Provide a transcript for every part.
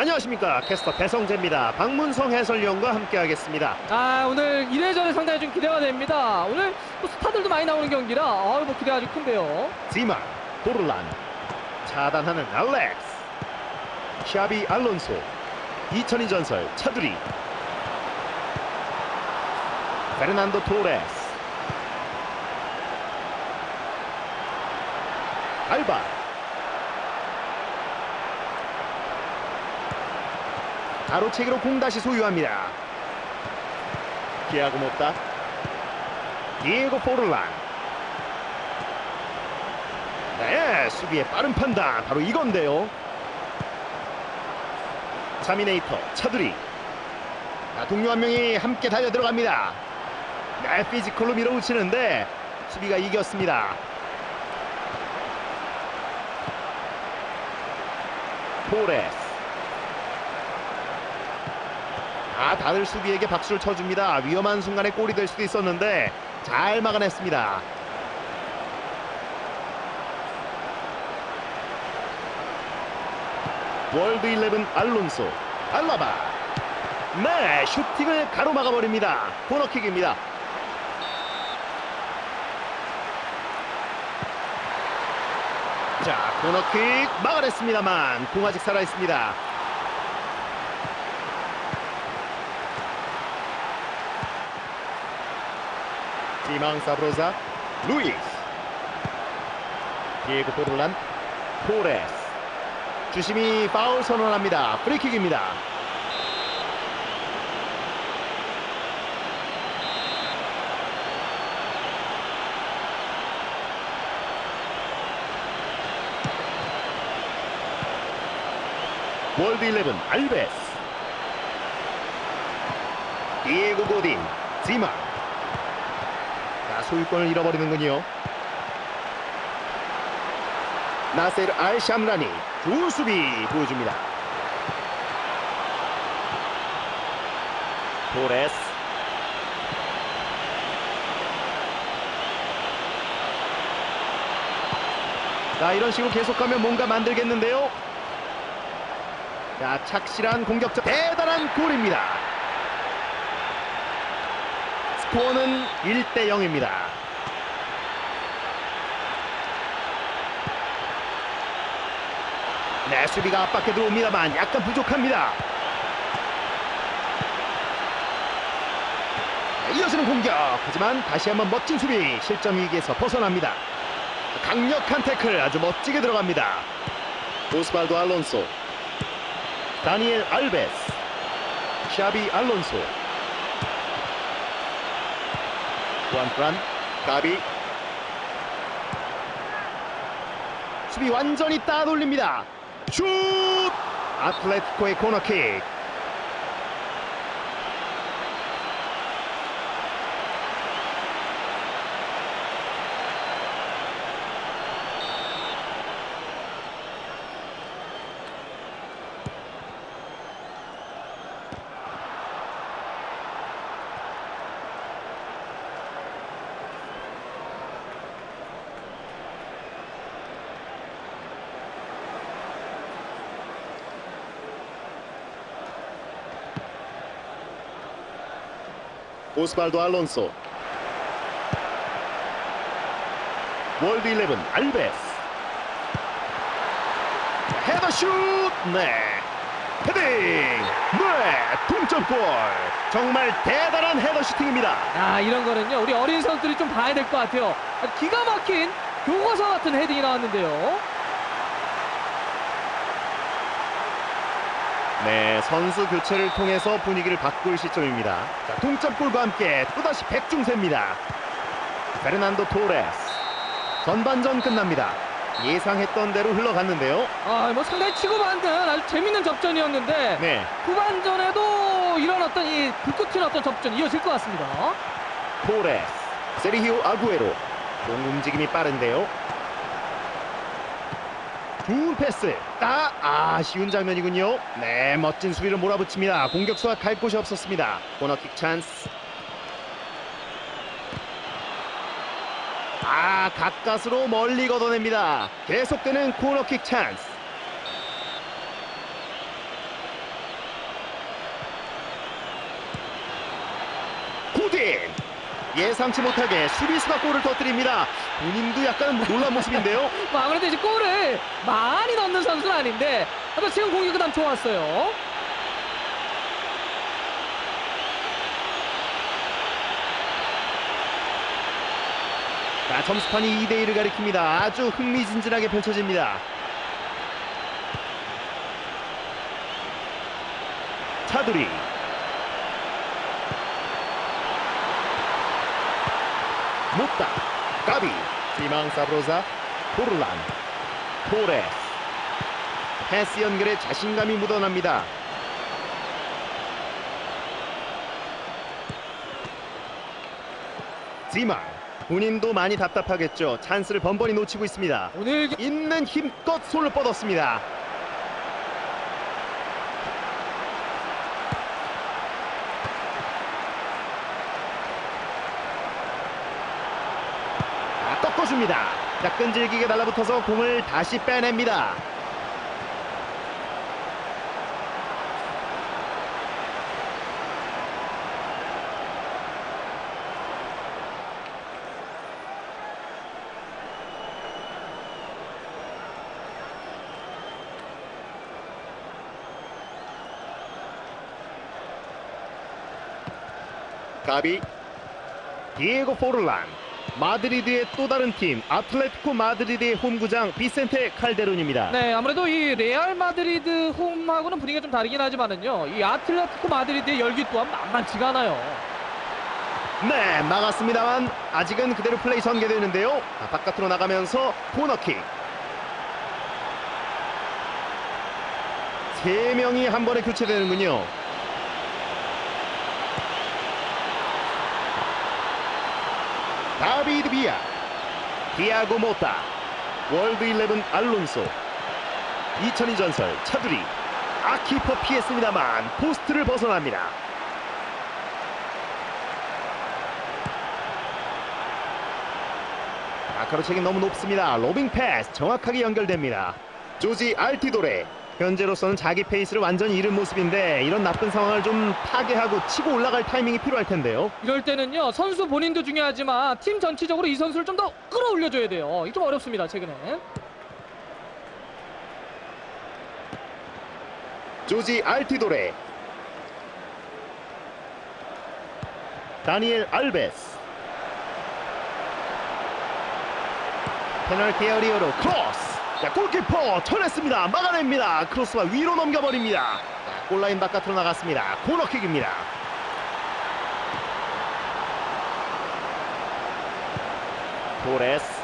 안녕하십니까 캐스터 배성재입니다. 박문성 해설위원과 함께하겠습니다. 아 오늘 1회전에 상당히 좀 기대가 됩니다. 오늘 또 스타들도 많이 나오는 경기라 아유 뭐 기대가 아주 큰데요. 지마, 도르란, 차단하는 알렉스, 샤비 알론소, 2002 전설 차두리, 페르난도 토레스, 알바, 가로채기로 공 다시 소유합니다. 기하고 못다. 디에고 포르란. 네, 수비의 빠른 판단 바로 이건데요. 자미네이터 차두리. 자, 동료 한 명이 함께 달려 들어갑니다. 네, 피지컬로 밀어붙이는데 수비가 이겼습니다. 포레스. 아, 다들 수비에게 박수를 쳐줍니다. 위험한 순간에 골이 될 수도 있었는데 잘 막아냈습니다. 월드 11 알론소 알라바 네 슈팅을 가로막아 버립니다 코너킥입니다 자 코너킥 막아냈습니다만 공 아직 살아있습니다 지망 사브로자 루이스 디에고 포르란 포레스 주심이 파울 선언합니다. 프리킥입니다. 월드 11 알베스 디에고 고딘 지마 자 소유권을 잃어버리는군요. 나세르 알샴라니 좋은 수비 보여줍니다. 토레스 자 이런 식으로 계속하면 뭔가 만들겠는데요. 자 착실한 공격적 대단한 골입니다. 스코어는 1대 0입니다. 네, 수비가 압박해 들어옵니다만 약간 부족합니다. 네, 이어지는 공격. 하지만 다시 한번 멋진 수비. 실점 위기에서 벗어납니다. 강력한 태클 아주 멋지게 들어갑니다. 오스발도 알론소. 다니엘 알베스. 샤비 알론소. 후안프란. 가비. 수비 완전히 따돌립니다. 슛! 아틀레티코의 코너킥. 오스발도 알론소. 월드 11 알베스. 헤더슛! 네. 헤딩! 네. 동점골. 정말 대단한 헤더슈팅입니다. 아 이런 거는요. 우리 어린 선수들이 좀 봐야 될 것 같아요. 기가 막힌 교과서 같은 헤딩이 나왔는데요. 네 선수 교체를 통해서 분위기를 바꿀 시점입니다. 자, 동점골과 함께 또다시 백중세입니다. 페르난도 토레스. 전반전 끝납니다. 예상했던 대로 흘러갔는데요. 아 뭐 상당히 치고받는 아주 재밌는 접전이었는데 네. 후반전에도 이런 어떤 이 불꽃 튀는 어떤 접전 이어질 것 같습니다. 토레스, 세리히오 아구에로. 공 움직임이 빠른데요. 좋은 패스. 아, 아쉬운 장면이군요. 네, 멋진 수비를 몰아붙입니다. 공격수와 갈 곳이 없었습니다. 코너킥 찬스. 아, 가까스로 멀리 걷어냅니다. 계속되는 코너킥 찬스. 고딘! 예상치 못하게 수비수가 골을 터뜨립니다. 본인도 약간 놀란 모습인데요. 뭐 아무래도 이제 골을 많이 넣는 선수는 아닌데 하여튼 지금 공격이 난 좋았어요. 자, 점수판이 2대1을 가리킵니다. 아주 흥미진진하게 펼쳐집니다. 차두리. 못다. 까비. 희망 사브로사. 포르란. 토레스. 패스 연결에 자신감이 묻어납니다. 지망. 본인도 많이 답답하겠죠. 찬스를 번번이 놓치고 있습니다. 오늘 기- 있는 힘껏 손을 뻗었습니다. 꺾어줍니다. 자, 끈질기게 달라붙어서 공을 다시 빼냅니다. 가비 디에고 포르란 마드리드의 또 다른 팀 아틀레티코 마드리드의 홈구장 비센테 칼데론입니다. 네, 아무래도 이 레알 마드리드 홈하고는 분위기가 좀 다르긴 하지만은요. 이 아틀레티코 마드리드의 열기 또한 만만치가 않아요. 네, 막았습니다만 아직은 그대로 플레이 전개되는데요. 아, 바깥으로 나가면서 코너킥. 세 명이 한 번에 교체되는군요. 다비드 비아, 디아고 모타, 월드 11 알론소, 2002 전설 차두리, 아키퍼 피했습니다만 포스트를 벗어납니다. 아카로 책이 너무 높습니다. 로빙 패스 정확하게 연결됩니다. 조지 알티도레 현재로서는 자기 페이스를 완전히 잃은 모습인데 이런 나쁜 상황을 좀 타개하고 치고 올라갈 타이밍이 필요할 텐데요. 이럴 때는요. 선수 본인도 중요하지만 팀 전체적으로 이 선수를 좀 더 끌어올려줘야 돼요. 이게 좀 어렵습니다. 최근에. 조지 알티도레 다니엘 알베스 페널티 에어리어로 크로스 자, 골키퍼 쳐냈습니다. 막아냅니다. 크로스가 위로 넘겨버립니다. 자, 골라인 바깥으로 나갔습니다. 코너킥입니다. 토레스.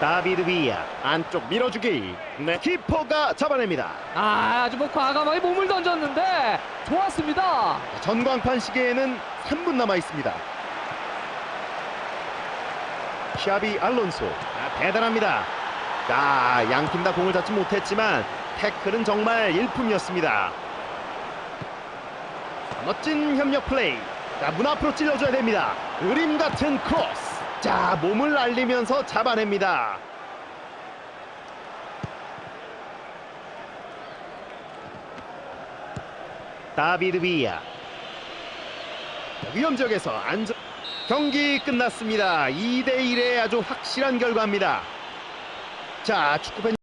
다비드 비아 안쪽 밀어주기. 네. 키퍼가 잡아냅니다. 아, 아주 뭐 과감하게 몸을 던졌는데 좋았습니다. 전광판 시계에는 3분 남아 있습니다. 샤비 알론소 아, 대단합니다. 아, 양팀 다 공을 잡지 못했지만 태클은 정말 일품이었습니다. 멋진 협력 플레이. 자, 문 앞으로 찔러줘야 됩니다. 그림 같은 크로스. 자, 몸을 날리면서 잡아냅니다. 다비드 비아 위험 지역에서 안전 경기 끝났습니다. 2대 1의 아주 확실한 결과입니다. 자, 축구 팬